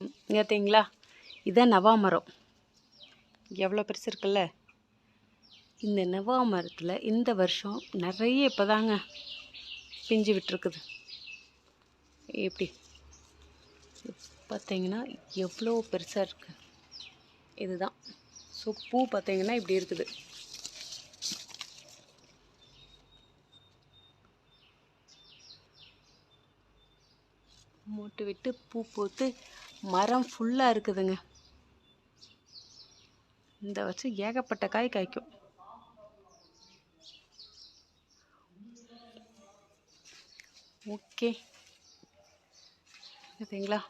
பார்த்தீங்களா இதான் நவா மரம். எவ்வளோ பெருசு இருக்குல்ல? இந்த நவா மரத்தில் இந்த வருஷம் நிறைய இப்போ தாங்க பிஞ்சு விட்டுருக்குது. எப்படி? பார்த்தீங்கன்னா எவ்வளோ பெருசாக இருக்குது இதுதான். ஸோ பூ பார்த்தீங்கன்னா இப்படி இருக்குது. மூட்டு விட்டு பூ பூத்து மரம் ஃபுல்லாக இருக்குதுங்க. இந்த வச்சு ஏகப்பட்ட காய் காய்க்கும். ஓகே. பார்த்தீங்களா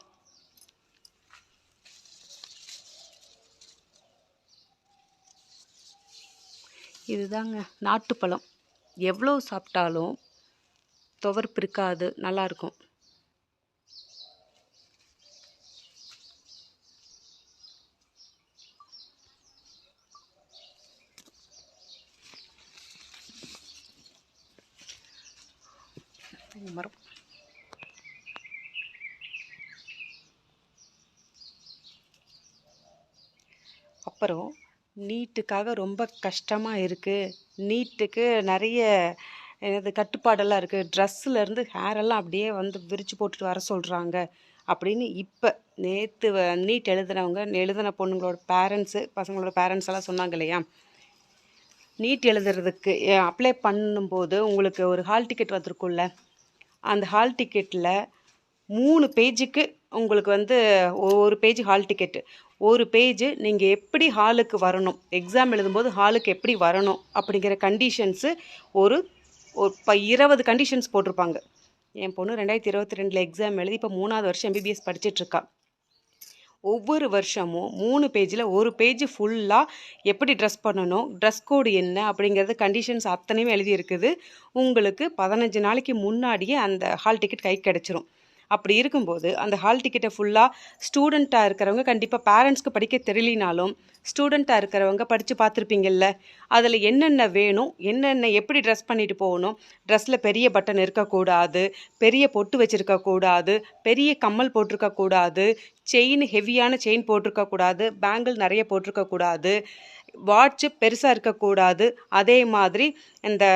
இதுதாங்க நாட்டுப்பழம். எவ்வளோ சாப்பிட்டாலும் துவர்ப்பு இருக்காது நல்லாயிருக்கும் மரம் அப்புறம் நீட்டுக்காக ரொம்ப கஷ்டமாக இருக்குது நீட்டுக்கு நிறைய எனது கட்டுப்பாடெல்லாம் இருக்குது ட்ரெஸ்ஸுலேருந்து ஹேரெல்லாம் அப்படியே வந்து விரித்து போட்டுட்டு வர சொல்கிறாங்க அப்படின்னு இப்போ நேற்று நீட் எழுதுனவங்க எழுதின பொண்ணுங்களோட பேரண்ட்ஸு பசங்களோட பேரண்ட்ஸ் எல்லாம் சொன்னாங்க இல்லையா? நீட் எழுதுறதுக்கு அப்ளை பண்ணும்போது உங்களுக்கு ஒரு ஹால் டிக்கெட் வந்திருக்கும்ல? அந்த ஹால் டிக்கெட்டில் மூணு பேஜுக்கு உங்களுக்கு வந்து ஒரு பேஜ் ஹால் டிக்கெட்டு ஒரு பேஜு நீங்கள் எப்படி ஹாலுக்கு வரணும்? எக்ஸாம் எழுதும்போது ஹாலுக்கு எப்படி வரணும்? அப்படிங்கிற கண்டிஷன்ஸு ஒரு ஒரு இப்போ இருபது கண்டிஷன்ஸ் போட்டிருப்பாங்க. என் பொண்ணு ரெண்டாயிரத்தி இருபத்தி ரெண்டில் எக்ஸாம் எழுதி இப்போ மூணாவது வருஷம் எம்பிபிஎஸ் படிச்சிட்ருக்கா ஒவ்வொரு வருஷமும் மூணு பேஜில் ஒரு பேஜ் ஃபுல்லாக எப்படி ட்ரெஸ் பண்ணணும் ட்ரெஸ் கோடு என்ன அப்படிங்கிறது கண்டிஷன்ஸ் அத்தனையும் எழுதியிருக்குது. உங்களுக்கு பதினஞ்சு நாளைக்கு முன்னாடியே அந்த ஹால் டிக்கெட் கை கிடச்சிரும். அப்படி இருக்கும்போது அந்த ஹால் டிக்கெட்டை ஃபுல்லாக ஸ்டூடெண்ட்டாக இருக்கிறவங்க கண்டிப்பாக பேரண்ட்ஸ்க்கு படிக்க தெரியலினாலும் ஸ்டூடெண்ட்டாக இருக்கிறவங்க படித்து பார்த்துருப்பீங்கல்ல அதில் என்னென்ன வேணும் என்னென்ன எப்படி ட்ரெஸ் பண்ணிட்டு போகணும் ட்ரெஸ்ஸில் பெரிய பட்டன் இருக்கக்கூடாது பெரிய பொட்டு வச்சுருக்கக்கூடாது பெரிய கம்மல் போட்டிருக்கக்கூடாது செயின் ஹெவியான செயின் போட்டிருக்கக்கூடாது பேங்கிள் நிறைய போட்டிருக்கக்கூடாது வாட்ச்சு பெருசாக இருக்கக்கூடாது அதே மாதிரி இந்த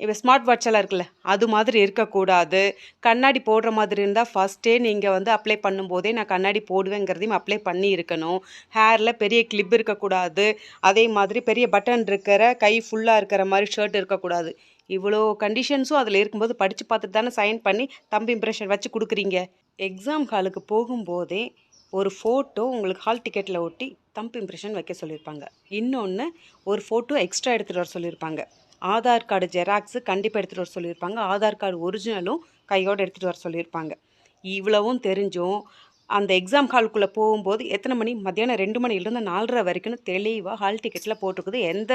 இப்போ ஸ்மார்ட் வாட்செல்லாம் இருக்குல்ல அது மாதிரி இருக்கக்கூடாது. கண்ணாடி போடுற மாதிரி இருந்தால் ஃபஸ்ட்டே நீங்கள் வந்து அப்ளை பண்ணும்போதே நான் கண்ணாடி போடுவேங்கிறதையும் அப்ளை பண்ணி இருக்கணும். ஹேரில் பெரிய கிளிப் இருக்கக்கூடாது. அதே மாதிரி பெரிய பட்டன் இருக்கிற கை ஃபுல்லாக இருக்கிற மாதிரி ஷர்ட் இருக்கக்கூடாது. இவ்வளோ கண்டிஷன்ஸும் அதில் இருக்கும்போது படித்து பார்த்துட்டு தானே சைன் பண்ணி தம்பி இம்ப்ரெஷன் வச்சு கொடுக்குறீங்க. எக்ஸாம் ஹாலுக்கு போகும்போதே ஒரு ஃபோட்டோ உங்களுக்கு ஹால் டிக்கெட்டில் ஒட்டி தம்ப் இம்ப்ரெஷன் வைக்க சொல்லியிருப்பாங்க. இன்னொன்று ஒரு ஃபோட்டோ எக்ஸ்ட்ரா எடுத்துகிட்டு வர சொல்லியிருப்பாங்க. ஆதார் கார்டு ஜெராக்ஸு கண்டிப்பாக எடுத்துகிட்டு வர சொல்லியிருப்பாங்க. ஆதார் கார்டு ஒரிஜினலும் கையோடு எடுத்துகிட்டு வர சொல்லியிருப்பாங்க. இவ்வளவும் தெரிஞ்சும் அந்த எக்ஸாம் ஹாலுக்குள்ளே போகும்போது எத்தனை மணி? மத்தியானம் ரெண்டு மணிலேருந்து நாலரை வரைக்கும் தெளிவாக ஹால் டிக்கெட்டில் போட்டிருக்குது. எந்த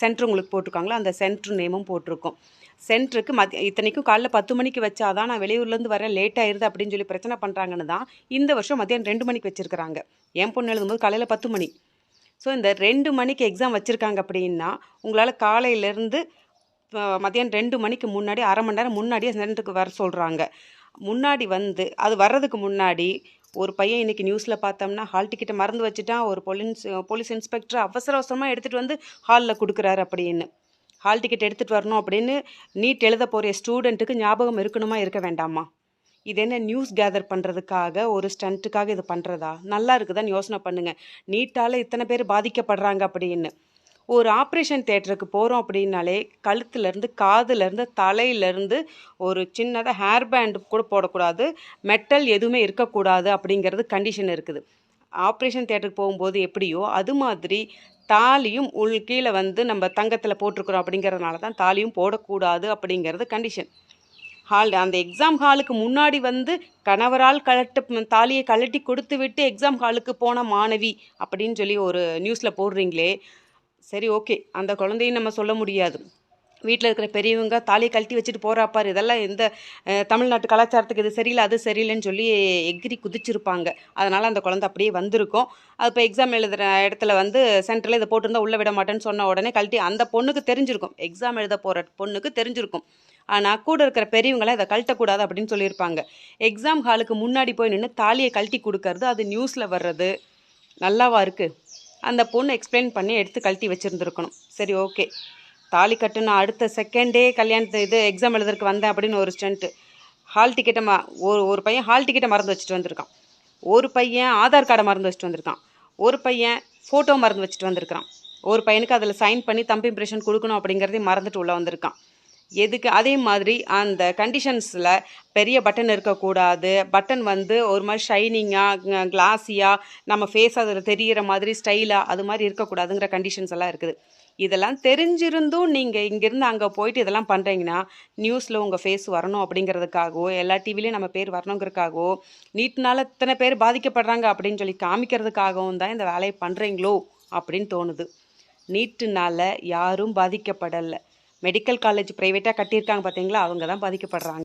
சென்டர் உங்களுக்கு போட்டிருக்காங்களோ அந்த சென்ட்ரு நேமும் போட்டிருக்கும். சென்டருக்கு மத் இத்தனைக்கும் காலைல பத்து மணிக்கு வச்சாதான் நான் வெளியூர்லேருந்து வரேன் லேட் ஆயிருது அப்படின்னு சொல்லி பிரச்சனை பண்ணுறாங்கன்னு தான் இந்த வருஷம் மத்தியானம் ரெண்டு மணிக்கு வச்சுருக்கிறாங்க. என் பொண்ணு எழுதும்போது காலையில் பத்து மணி. ஸோ இந்த ரெண்டு மணிக்கு எக்ஸாம் வச்சுருக்காங்க அப்படின்னா உங்களால் காலையிலேருந்து மதியானம் ரெண்டு மணிக்கு முன்னாடி அரை மணி நேரம் முன்னாடியே சென்டருக்கு வர சொல்கிறாங்க முன்னாடி வந்து அது வர்றதுக்கு முன்னாடி ஒரு பையன் இன்றைக்கி நியூஸில் பார்த்தோம்னா ஹால் டிக்கெட்டை மறந்து வச்சுட்டான். ஒரு போலீஸ் போலீஸ் இன்ஸ்பெக்டர் அவசர அவசரமாக எடுத்துகிட்டு வந்து ஹாலில் கொடுக்குறாரு அப்படின்னு. ஹால் டிக்கெட் எடுத்துகிட்டு வரணும் அப்படின்னு நீட் எழுத போகிற ஸ்டூடெண்ட்டுக்கு ஞாபகம் இருக்கணுமா இருக்க வேண்டாமா? இது என்ன நியூஸ் கேதர் பண்ணுறதுக்காக ஒரு ஸ்டண்ட்டுக்காக இது பண்ணுறதா நல்லா இருக்குதான்னு யோசனை பண்ணுங்கள் நீட்டால் இத்தனை பேர் பாதிக்கப்படுறாங்க அப்படின்னு. ஒரு ஆப்ரேஷன் தேட்டருக்கு போகிறோம் அப்படின்னாலே கழுத்துலேருந்து காதுலேருந்து தலையிலேருந்து ஒரு சின்னதாக ஹேர் பேண்டு கூட போடக்கூடாது. மெட்டல் எதுவுமே இருக்கக்கூடாது அப்படிங்கிறது கண்டிஷன் இருக்குது. ஆப்ரேஷன் தேட்டருக்கு போகும்போது எப்படியோ அது மாதிரி தாலியும் உள் கீழே வந்து நம்ம தங்கத்தில் போட்டிருக்கிறோம் அப்படிங்கிறதுனால தான் தாலியும் போடக்கூடாது அப்படிங்கிறது கண்டிஷன் ஹால் அந்த எக்ஸாம் ஹாலுக்கு முன்னாடி வந்து கணவரால் கலட்டு தாலியை கழட்டி கொடுத்து விட்டு எக்ஸாம் ஹாலுக்கு போன மாணவி அப்படின்னு சொல்லி ஒரு நியூஸில் போடுறீங்களே. சரி ஓகே அந்த குழந்தையும் நம்ம சொல்ல முடியாது. வீட்டில் இருக்கிற பெரியவங்க தாலியை கழட்டி வச்சுட்டு போகிறாப்பார் இதெல்லாம் எந்த தமிழ்நாட்டு கலாச்சாரத்துக்கு இது சரியில்லை அது சரியில்லைன்னு சொல்லி எகிரி குதிச்சிருப்பாங்க. அதனால் அந்த குழந்தை அப்படியே வந்திருக்கும். அது இப்போ எக்ஸாம் எழுதுகிற இடத்துல வந்து சென்டரில் இதை போட்டிருந்தா உள்ளே விட மாட்டேன்னு சொன்ன உடனே கழட்டி அந்த பொண்ணுக்கு தெரிஞ்சிருக்கும். எக்ஸாம் எழுத போகிற பொண்ணுக்கு தெரிஞ்சிருக்கும். ஆனால் கூட இருக்கிற பெரியவங்களாம் இதை கழட்டக்கூடாது அப்படின்னு சொல்லியிருப்பாங்க. எக்ஸாம் ஹாலுக்கு முன்னாடி போய் நின்று தாலியை கழட்டி கொடுக்கறது அது நியூஸில் வர்றது. நல்லாவா இருக்குது அந்த பொண்ணு எக்ஸ்பிளைன் பண்ணி எடுத்து கழட்டி வச்சுருந்துருக்கணும். சரி ஓகே தாலி கட்டுன அடுத்த செகண்டே கல்யாணத்து இது எக்ஸாம் எழுதுறதுக்கு வந்தேன் அப்படின்னு ஒரு ஸ்டண்ட்டு ஹால் டிக்கெட்டை ம ஒரு ஒரு பையன் ஹால் டிக்கெட்டை மறந்து வச்சுட்டு வந்திருக்கான். ஒரு பையன் ஆதார் கார்டை மறந்து வச்சுட்டு வந்திருக்கான். ஒரு பையன் ஃபோட்டோ மறந்து வச்சுட்டு வந்திருக்கான். ஒரு பையனுக்கு அதில் சைன் பண்ணி தம்பி இம்ப்ரெஷன் கொடுக்கணும் அப்படிங்கிறதையும் மறந்துட்டு உள்ளே வந்திருக்கான். எதுக்கு? அதே மாதிரி அந்த கண்டிஷன்ஸில் பெரிய பட்டன் இருக்கக்கூடாது. பட்டன் வந்து ஒரு மாதிரி ஷைனிங்காக கிளாஸியாக நம்ம ஃபேஸ் அதில் தெரிகிற மாதிரி ஸ்டைலாக அது மாதிரி இருக்கக்கூடாதுங்கிற கண்டிஷன்ஸ் எல்லாம் இருக்குது. இதெல்லாம் தெரிஞ்சிருந்தும் நீங்கள் இங்கேருந்து அங்கே போயிட்டு இதெல்லாம் பண்ணுறீங்கன்னா நியூஸில் உங்கள் ஃபேஸ் வரணும் அப்படிங்கிறதுக்காகவோ எல்லா டிவிலையும் நம்ம பேர் வரணுங்கிறதுக்காகவோ நீட்னால் இத்தனை பேர் பாதிக்கப்படுறாங்க அப்படின்னு சொல்லி காமிக்கிறதுக்காகவும் தான் இந்த வேலையை பண்ணுறீங்களோ அப்படின்னு தோணுது. நீட்டுனால யாரும் பாதிக்கப்படலை. மெடிக்கல் காலேஜ் ப்ரைவேட்டாக கட்டியிருக்காங்க பார்த்தீங்களா அவங்க தான் பாதிக்கப்படுறாங்க.